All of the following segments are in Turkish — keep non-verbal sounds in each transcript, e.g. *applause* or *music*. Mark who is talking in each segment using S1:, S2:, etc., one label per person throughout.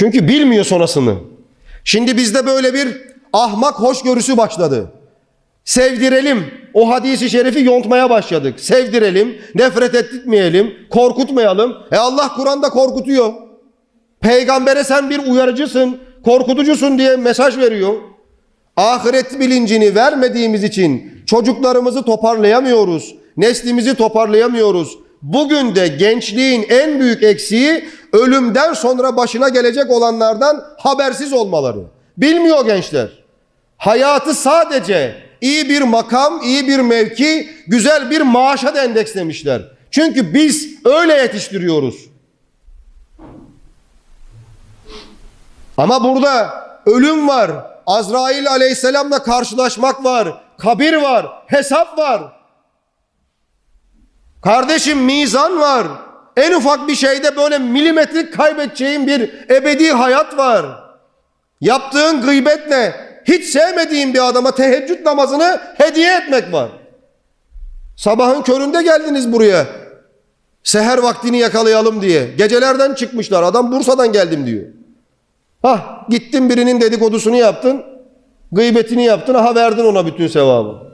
S1: Çünkü bilmiyor sonrasını. Şimdi bizde böyle bir ahmak hoşgörüsü başladı. Sevdirelim. O hadisi şerifi yontmaya başladık. Sevdirelim, nefret ettirmeyelim, korkutmayalım. E Allah Kur'an'da korkutuyor. Peygambere sen bir uyarıcısın, korkutucusun diye mesaj veriyor. Ahiret bilincini vermediğimiz için çocuklarımızı toparlayamıyoruz. Neslimizi toparlayamıyoruz. Bugün de gençliğin en büyük eksiği ölümden sonra başına gelecek olanlardan habersiz olmaları. Bilmiyor gençler. Hayatı sadece iyi bir makam, iyi bir mevki, güzel bir maaşa da endekslemişler. Çünkü biz öyle yetiştiriyoruz. Ama burada ölüm var. Azrail aleyhisselamla karşılaşmak var. Kabir var. Hesap var. Kardeşim mizan var. En ufak bir şeyde böyle milimetrik kaybedeceğin bir ebedi hayat var. Yaptığın gıybetle hiç sevmediğin bir adama teheccüd namazını hediye etmek var. Sabahın köründe geldiniz buraya. Seher vaktini yakalayalım diye. Gecelerden çıkmışlar. Adam Bursa'dan geldim diyor. Hah gittin birinin dedikodusunu yaptın. Gıybetini yaptın. Aha verdin ona bütün sevabı.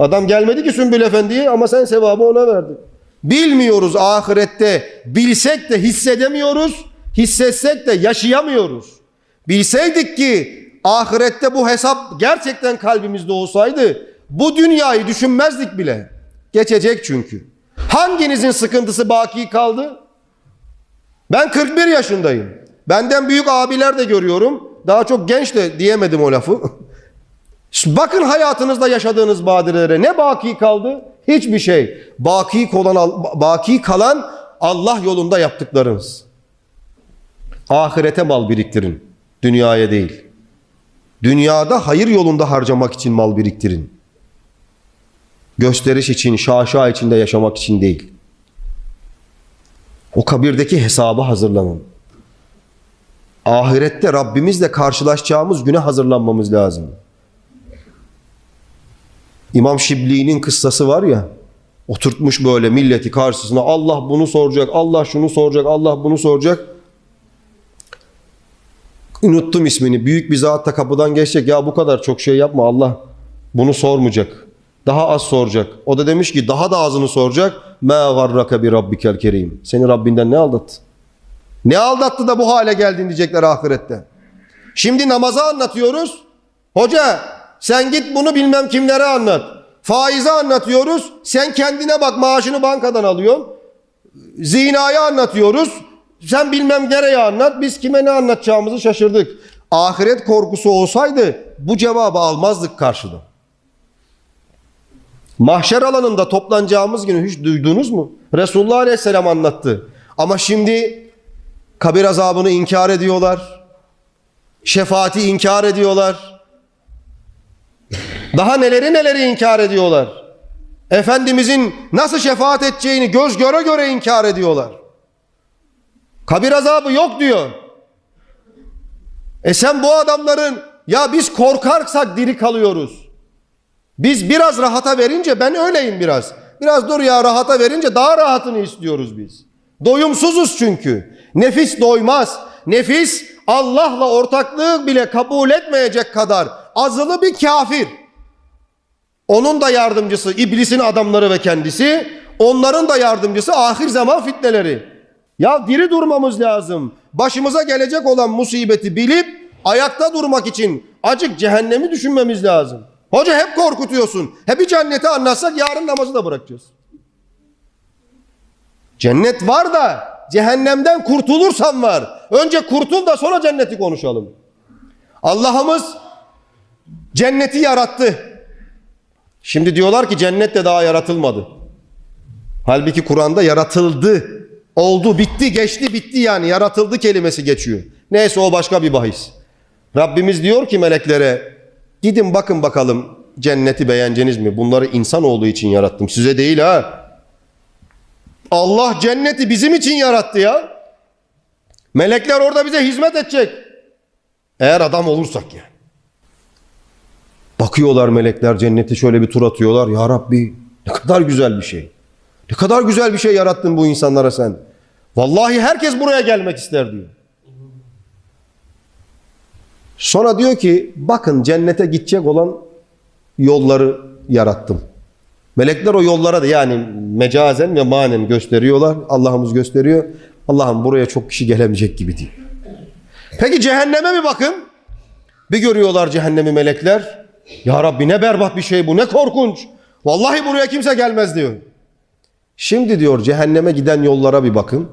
S1: Adam gelmedi ki Sümbül Efendi'ye ama sen sevabı ona verdin. Bilmiyoruz ahirette. Bilsek de hissedemiyoruz. Hissetsek de yaşayamıyoruz. Bilseydik ki ahirette bu hesap gerçekten kalbimizde olsaydı bu dünyayı düşünmezdik bile. Geçecek çünkü. Hanginizin sıkıntısı baki kaldı? Ben 41 yaşındayım. Benden büyük abiler de görüyorum. Daha çok genç de diyemedim o lafı. *laughs* Bakın hayatınızda yaşadığınız badirelere ne baki kaldı? Hiçbir şey. Baki kalan, baki kalan Allah yolunda yaptıklarınız. Ahirete mal biriktirin. Dünyaya değil. Dünyada hayır yolunda harcamak için mal biriktirin. Gösteriş için, şaşa içinde yaşamak için değil. O kabirdeki hesabı hazırlanın. Ahirette Rabbimizle karşılaşacağımız güne hazırlanmamız lazım. İmam Şibli'nin kıssası var ya, oturtmuş böyle milleti karşısına Allah bunu soracak, Allah şunu soracak, Allah bunu soracak. Unuttum ismini. Büyük bir zat da kapıdan geçecek. Ya bu kadar çok şey yapma Allah bunu sormayacak. Daha az soracak. O da demiş ki daha da azını soracak. Ma garraka bi rabbikel kerim. Seni Rabbinden ne aldattı? Ne aldattı da bu hale geldin diyecekler ahirette. Şimdi namazı anlatıyoruz. Hoca sen git bunu bilmem kimlere anlat. Faizi anlatıyoruz. Sen kendine bak maaşını bankadan alıyorsun. Zinayı anlatıyoruz. Sen bilmem nereye anlat. Biz kime ne anlatacağımızı şaşırdık. Ahiret korkusu olsaydı bu cevabı almazdık karşıda. Mahşer alanında toplanacağımız günü hiç duydunuz mu? Resulullah Aleyhisselam anlattı. Ama şimdi kabir azabını inkar ediyorlar. Şefaati inkar ediyorlar. Daha neleri neleri inkar ediyorlar. Efendimizin nasıl şefaat edeceğini göz göre göre inkar ediyorlar. Kabir azabı yok diyor. E sen bu adamların ya biz korkarsak diri kalıyoruz. Biz biraz rahata verince ben öyleyim biraz. Biraz dur ya rahata verince daha rahatını istiyoruz biz. Doyumsuzuz çünkü. Nefis doymaz. Nefis Allah'la ortaklığı bile kabul etmeyecek kadar azılı bir kafir. Onun da yardımcısı iblisin adamları ve kendisi. Onların da yardımcısı ahir zaman fitneleri. Ya diri durmamız lazım. Başımıza gelecek olan musibeti bilip ayakta durmak için acık cehennemi düşünmemiz lazım. Hoca hep korkutuyorsun. Hep cenneti anlatsak yarın namazı da bırakacağız. Cennet var da cehennemden kurtulursan var. Önce kurtul da sonra cenneti konuşalım. Allah'ımız cenneti yarattı. Şimdi diyorlar ki cennet de daha yaratılmadı. Halbuki Kur'an'da yaratıldı. Oldu, bitti, geçti, bitti yani. Yaratıldı kelimesi geçiyor. Neyse o başka bir bahis. Rabbimiz diyor ki meleklere gidin bakın bakalım cenneti beğeneceğiniz mi? Bunları insan olduğu için yarattım. Size değil ha. Allah cenneti bizim için yarattı ya. Melekler orada bize hizmet edecek. Eğer adam olursak yani. Bakıyorlar melekler cenneti şöyle bir tur atıyorlar. Ya Rabbi ne kadar güzel bir şey. Ne kadar güzel bir şey yarattın bu insanlara sen. Vallahi herkes buraya gelmek ister diyor. Sonra diyor ki bakın cennete gidecek olan yolları yarattım. Melekler o yollara da yani mecazen ve manen gösteriyorlar. Allah'ımız gösteriyor. Allah'ım buraya çok kişi gelemeyecek gibi diyor. Peki cehenneme mi bakın? Bir görüyorlar cehennemi melekler. Ya Rabbi ne berbat bir şey bu ne korkunç. Vallahi buraya kimse gelmez diyor. Şimdi diyor cehenneme giden yollara bir bakın.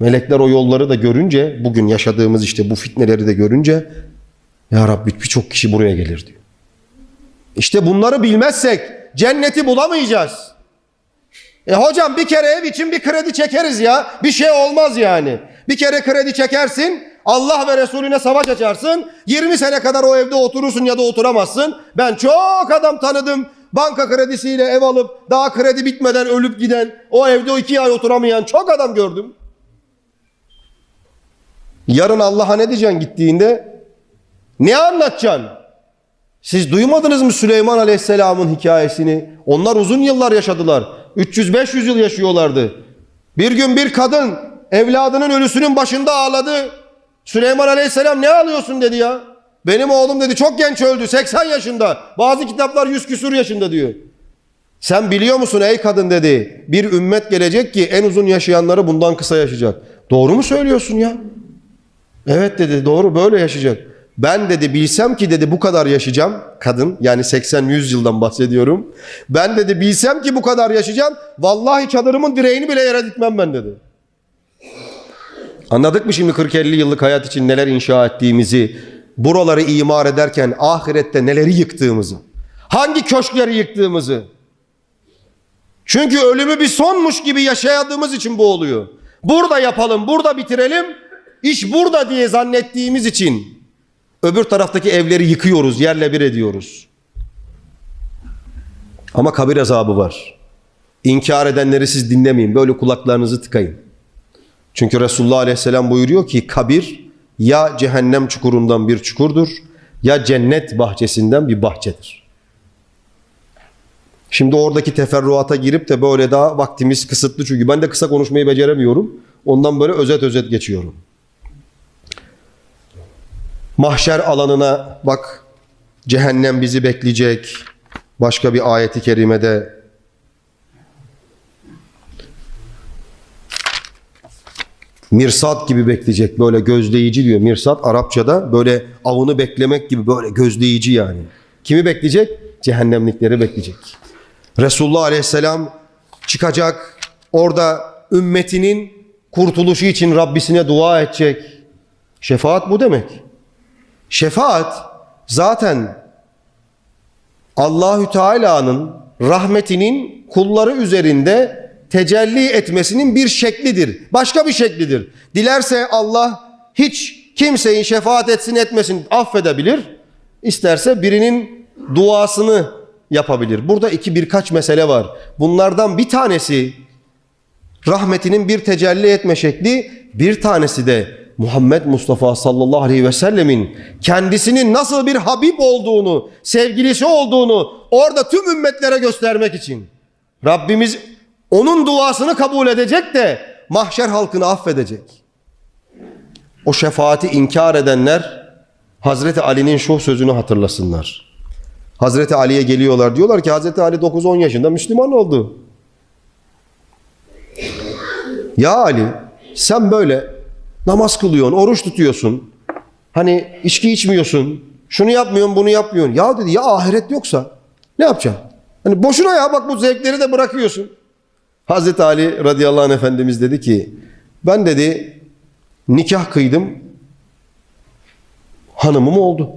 S1: Melekler o yolları da görünce bugün yaşadığımız işte bu fitneleri de görünce ya Rabbi birçok kişi buraya gelir diyor. İşte bunları bilmezsek cenneti bulamayacağız. E hocam bir kere ev için bir kredi çekeriz ya. Bir şey olmaz yani. Bir kere kredi çekersin. Allah ve Resulüne savaş açarsın. 20 sene kadar o evde oturursun ya da oturamazsın. Ben çok adam tanıdım. Banka kredisiyle ev alıp daha kredi bitmeden ölüp giden, o evde o iki ay oturamayan çok adam gördüm. Yarın Allah'a ne diyeceksin gittiğinde? Ne anlatacaksın? Siz duymadınız mı Süleyman Aleyhisselam'ın hikayesini? Onlar uzun yıllar yaşadılar. 300-500 yıl yaşıyorlardı. Bir gün bir kadın evladının ölüsünün başında ağladı. Süleyman Aleyhisselam ne ağlıyorsun dedi ya. Benim oğlum dedi çok genç öldü 80 yaşında. Bazı kitaplar 100 küsur yaşında diyor. Sen biliyor musun ey kadın dedi. Bir ümmet gelecek ki en uzun yaşayanları bundan kısa yaşayacak. Doğru mu söylüyorsun ya? Evet dedi doğru böyle yaşayacak. Ben dedi bilsem ki dedi bu kadar yaşayacağım. Kadın yani 80-100 yıldan bahsediyorum. Ben dedi bilsem ki bu kadar yaşayacağım. Vallahi çadırımın direğini bile yere dikmem ben dedi. Anladık mı şimdi 40-50 yıllık hayat için neler inşa ettiğimizi, buraları imar ederken ahirette neleri yıktığımızı, hangi köşkleri yıktığımızı. Çünkü ölümü bir sonmuş gibi yaşadığımız için bu oluyor. Burada yapalım, burada bitirelim, iş burada diye zannettiğimiz için öbür taraftaki evleri yıkıyoruz, yerle bir ediyoruz. Ama kabir azabı var. İnkar edenleri siz dinlemeyin, böyle kulaklarınızı tıkayın. Çünkü Resulullah Aleyhisselam buyuruyor ki kabir ya cehennem çukurundan bir çukurdur ya cennet bahçesinden bir bahçedir. Şimdi oradaki teferruata girip de böyle daha vaktimiz kısıtlı çünkü ben de kısa konuşmayı beceremiyorum. Ondan böyle özet özet geçiyorum. Mahşer alanına bak cehennem bizi bekleyecek. Başka bir ayeti kerimede Mirsat gibi bekleyecek böyle gözleyici diyor. Mirsat Arapçada böyle avını beklemek gibi böyle gözleyici yani. Kimi bekleyecek? Cehennemlikleri bekleyecek. Resulullah Aleyhisselam çıkacak. Orada ümmetinin kurtuluşu için Rabbisine dua edecek. Şefaat bu demek. Şefaat zaten Allahü Teala'nın rahmetinin kulları üzerinde tecelli etmesinin bir şeklidir. Başka bir şeklidir. Dilerse Allah hiç kimseyi şefaat etsin etmesin affedebilir. İsterse birinin duasını yapabilir. Burada iki birkaç mesele var. Bunlardan bir tanesi rahmetinin bir tecelli etme şekli, bir tanesi de Muhammed Mustafa sallallahu aleyhi ve sellemin kendisinin nasıl bir Habib olduğunu, sevgilisi olduğunu orada tüm ümmetlere göstermek için. Rabbimiz onun duasını kabul edecek de mahşer halkını affedecek. O şefaati inkar edenler Hazreti Ali'nin şu sözünü hatırlasınlar. Hazreti Ali'ye geliyorlar diyorlar ki Hazreti Ali 9-10 yaşında Müslüman oldu. Ya Ali sen böyle namaz kılıyorsun, oruç tutuyorsun. Hani içki içmiyorsun. Şunu yapmıyorsun, bunu yapmıyorsun. Ya dedi ya ahiret yoksa ne yapacaksın? Hani boşuna ya bak bu zevkleri de bırakıyorsun. Hazreti Ali radıyallahu anh efendimiz dedi ki ben dedi nikah kıydım hanımım oldu.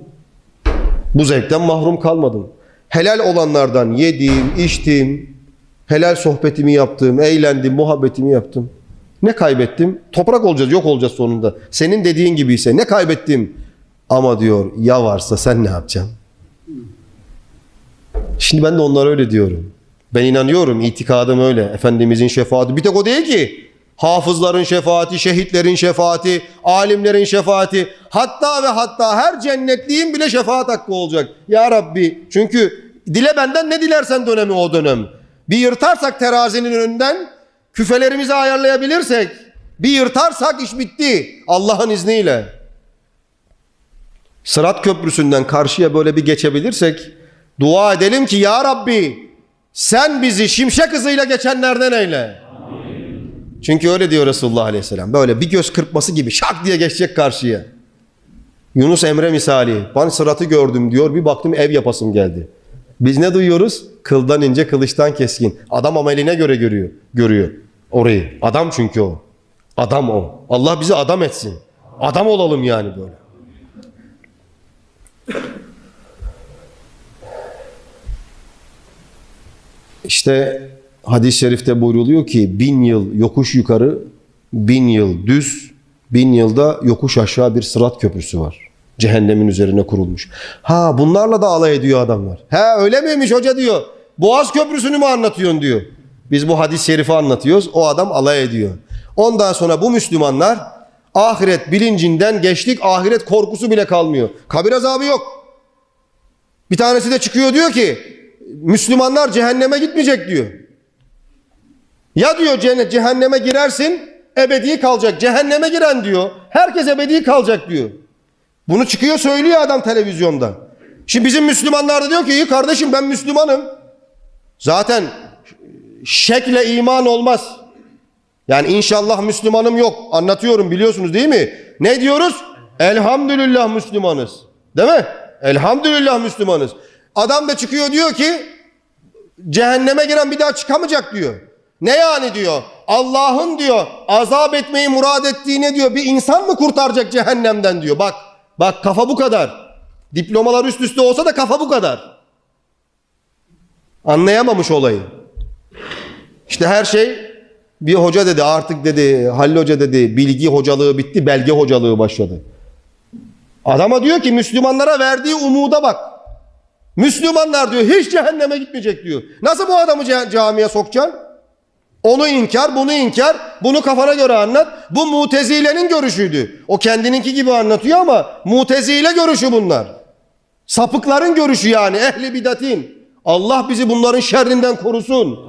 S1: Bu zevkten mahrum kalmadım. Helal olanlardan yedim, içtim, helal sohbetimi yaptım, eğlendim, muhabbetimi yaptım. Ne kaybettim? Toprak olacağız, yok olacağız sonunda. Senin dediğin gibi ise ne kaybettim? Ama diyor ya varsa sen ne yapacaksın? Şimdi ben de onlara öyle diyorum. Ben inanıyorum, itikadım öyle. Efendimizin şefaati. Bir tek o değil ki. Hafızların şefaati, şehitlerin şefaati, alimlerin şefaati. Hatta ve hatta her cennetliğin bile şefaat hakkı olacak. Ya Rabbi. Çünkü dile benden ne dilersen dönemi o dönem. Bir yırtarsak terazinin önünden, küfelerimizi ayarlayabilirsek, bir yırtarsak iş bitti. Allah'ın izniyle. Sırat köprüsünden karşıya böyle bir geçebilirsek dua edelim ki ya Rabbi sen bizi şimşek hızıyla geçenlerden eyle. Çünkü öyle diyor Resulullah Aleyhisselam. Böyle bir göz kırpması gibi şak diye geçecek karşıya. Yunus Emre misali. Ben sıratı gördüm diyor. Bir baktım ev yapasım geldi. Biz ne duyuyoruz? Kıldan ince, kılıçtan keskin. Adam ameline göre görüyor. Görüyor orayı. Adam çünkü o. Adam o. Allah bizi adam etsin. Adam olalım yani böyle. İşte hadis-i şerifte buyruluyor ki bin yıl yokuş yukarı, bin yıl düz, bin yılda yokuş aşağı bir sırat köprüsü var. Cehennemin üzerine kurulmuş. Ha bunlarla da alay ediyor adamlar. Ha öyle miymiş hoca diyor. Boğaz Köprüsü'nü mü anlatıyorsun diyor. Biz bu hadis-i şerifi anlatıyoruz. O adam alay ediyor. Ondan sonra bu Müslümanlar ahiret bilincinden geçtik. Ahiret korkusu bile kalmıyor. Kabir azabı yok. Bir tanesi de çıkıyor diyor ki Müslümanlar cehenneme gitmeyecek diyor. Ya diyor cennet cehenneme girersin ebedi kalacak. Cehenneme giren diyor. Herkes ebedi kalacak diyor. Bunu çıkıyor söylüyor adam televizyonda. Şimdi bizim Müslümanlar da diyor ki iyi kardeşim ben Müslümanım. Zaten şekle iman olmaz. Yani inşallah Müslümanım yok. Anlatıyorum biliyorsunuz değil mi? Ne diyoruz? Elhamdülillah Müslümanız. Değil mi? Elhamdülillah Müslümanız. Adam da çıkıyor diyor ki cehenneme giren bir daha çıkamayacak diyor. Ne yani diyor? Allah'ın diyor azap etmeyi murad ettiğine diyor bir insan mı kurtaracak cehennemden diyor. Bak bak kafa bu kadar. Diplomalar üst üste olsa da kafa bu kadar. Anlayamamış olayı. İşte her şey bir hoca dedi artık dedi Halil Hoca dedi bilgi hocalığı bitti belge hocalığı başladı. Adama diyor ki Müslümanlara verdiği umuda bak. Müslümanlar diyor hiç cehenneme gitmeyecek diyor. Nasıl bu adamı ca- camiye sokacaksın? Onu inkar, bunu inkar, bunu kafana göre anlat. Bu mutezilenin görüşüydü. O kendininki gibi anlatıyor ama mutezile görüşü bunlar. Sapıkların görüşü yani ehli bidatin. Allah bizi bunların şerrinden korusun.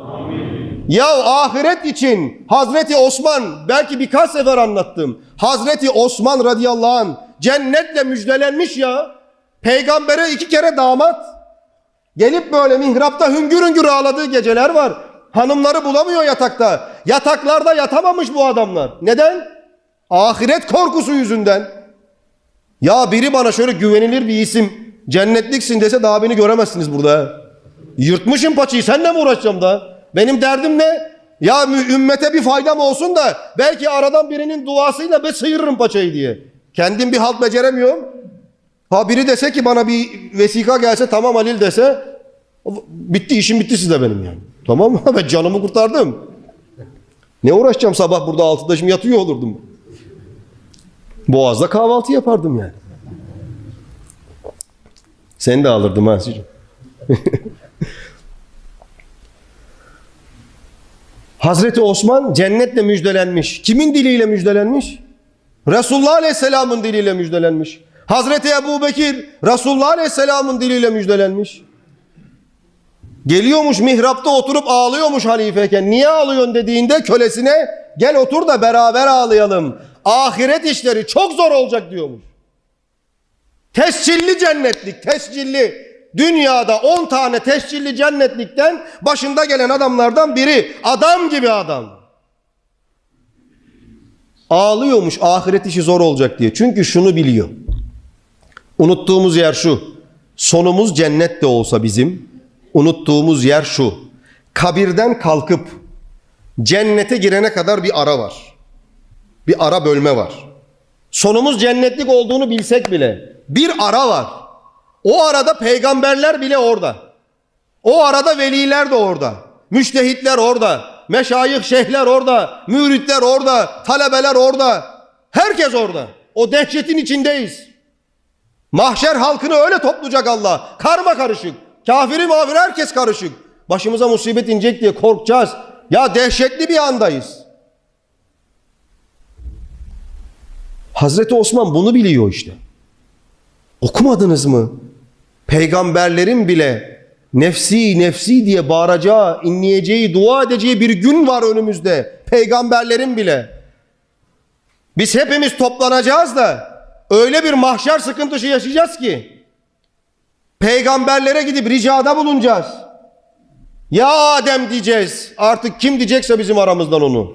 S1: Ya ahiret için Hazreti Osman belki birkaç sefer anlattım. Hazreti Osman radıyallahu anh cennetle müjdelenmiş ya. Peygambere iki kere damat. Gelip böyle mihrapta hüngür hüngür ağladığı geceler var. Hanımları bulamıyor yatakta. Yataklarda yatamamış bu adamlar. Neden? Ahiret korkusu yüzünden. Ya biri bana şöyle güvenilir bir isim cennetliksin dese daha beni göremezsiniz burada. Yırtmışım paçayı senle mi uğraşacağım da? Benim derdim ne? Ya ümmete bir faydam olsun da belki aradan birinin duasıyla be sıyırırım paçayı diye. Kendim bir halt beceremiyorum. Ha biri dese ki bana bir vesika gelse tamam Halil dese bitti işim bitti size benim yani. Tamam mı? *laughs* Ben canımı kurtardım. Ne uğraşacağım sabah burada altıda şimdi yatıyor olurdum. Boğaz'da kahvaltı yapardım yani. Seni de alırdım ha. *laughs* Hazreti Osman cennetle müjdelenmiş. Kimin diliyle müjdelenmiş? Resulullah Aleyhisselam'ın diliyle müjdelenmiş. Hazreti Ebu Bekir Resulullah Aleyhisselam'ın diliyle müjdelenmiş. Geliyormuş mihrapta oturup ağlıyormuş halifeyken. Niye ağlıyorsun dediğinde kölesine gel otur da beraber ağlayalım. Ahiret işleri çok zor olacak diyormuş. Tescilli cennetlik, tescilli. Dünyada 10 tane tescilli cennetlikten başında gelen adamlardan biri. Adam gibi adam. Ağlıyormuş ahiret işi zor olacak diye. Çünkü şunu biliyor. Unuttuğumuz yer şu. Sonumuz cennet de olsa bizim. Unuttuğumuz yer şu. Kabirden kalkıp cennete girene kadar bir ara var. Bir ara bölme var. Sonumuz cennetlik olduğunu bilsek bile bir ara var. O arada peygamberler bile orada. O arada veliler de orada. Müştehitler orada. Meşayih şeyhler orada. Müritler orada. Talebeler orada. Herkes orada. O dehşetin içindeyiz. Mahşer halkını öyle toplayacak Allah. Karma karışık. Kafiri mafir herkes karışık. Başımıza musibet inecek diye korkacağız. Ya dehşetli bir andayız. Hazreti Osman bunu biliyor işte. Okumadınız mı? Peygamberlerin bile nefsi nefsi diye bağıracağı, inleyeceği, dua edeceği bir gün var önümüzde. Peygamberlerin bile. Biz hepimiz toplanacağız da öyle bir mahşer sıkıntısı yaşayacağız ki peygamberlere gidip ricada bulunacağız. Ya Adem diyeceğiz. Artık kim diyecekse bizim aramızdan onu.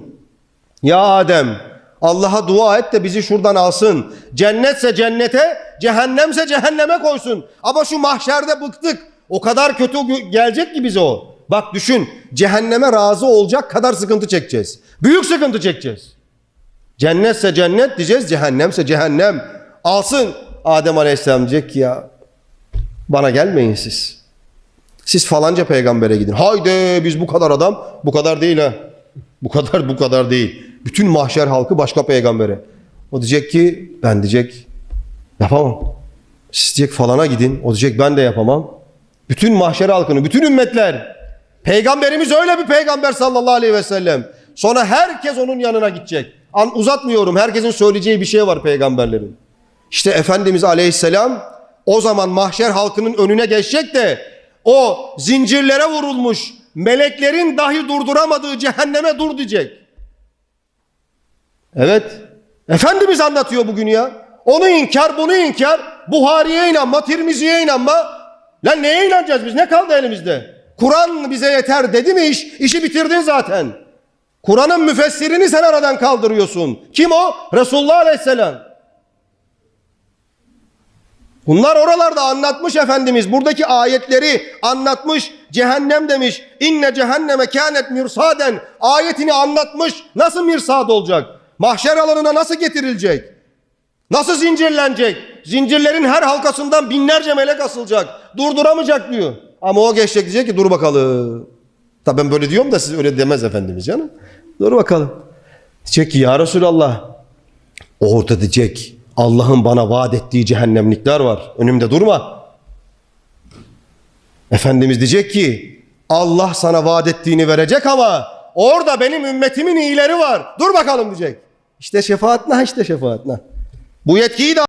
S1: Ya Adem Allah'a dua et de bizi şuradan alsın. Cennetse cennete, cehennemse cehenneme koysun. Ama şu mahşerde bıktık. O kadar kötü gelecek ki bize o. Bak düşün cehenneme razı olacak kadar sıkıntı çekeceğiz. Büyük sıkıntı çekeceğiz. Cennetse cennet diyeceğiz, cehennemse cehennem. Alsın. Adem Aleyhisselam diyecek ki ya bana gelmeyin siz. Siz falanca peygambere gidin. Haydi biz bu kadar adam. Bu kadar değil ha. Bu kadar bu kadar değil. Bütün mahşer halkı başka peygambere. O diyecek ki ben diyecek yapamam. Siz diyecek falana gidin. O diyecek ben de yapamam. Bütün mahşer halkını, bütün ümmetler. Peygamberimiz öyle bir peygamber sallallahu aleyhi ve sellem. Sonra herkes onun yanına gidecek. An uzatmıyorum. Herkesin söyleyeceği bir şey var peygamberlerin. İşte Efendimiz Aleyhisselam o zaman mahşer halkının önüne geçecek de o zincirlere vurulmuş meleklerin dahi durduramadığı cehenneme dur diyecek. Evet. Efendimiz anlatıyor bugün ya. Onu inkar, bunu inkar. Buhari'ye inanma, Tirmizi'ye inanma. Lan neye inanacağız biz? Ne kaldı elimizde? Kur'an bize yeter dedi mi iş? İşi bitirdin zaten. Kur'an'ın müfessirini sen aradan kaldırıyorsun. Kim o? Resulullah Aleyhisselam. Bunlar oralarda anlatmış Efendimiz. Buradaki ayetleri anlatmış. Cehennem demiş. İnne cehenneme kânet mirsaden. Ayetini anlatmış. Nasıl mirsad olacak? Mahşer alanına nasıl getirilecek? Nasıl zincirlenecek? Zincirlerin her halkasından binlerce melek asılacak. Durduramayacak diyor. Ama o geçecek diyecek ki dur bakalım. Tabi ben böyle diyorum da siz öyle demez Efendimiz canım. Dur bakalım. Diyecek ki ya Resulallah Orada diyecek Allah'ın bana vaat ettiği cehennemlikler var. Önümde durma. Efendimiz diyecek ki Allah sana vaat ettiğini verecek ama orada benim ümmetimin iyileri var. Dur bakalım diyecek. İşte şefaat nah işte şefaat nah. Bu yetkiyi de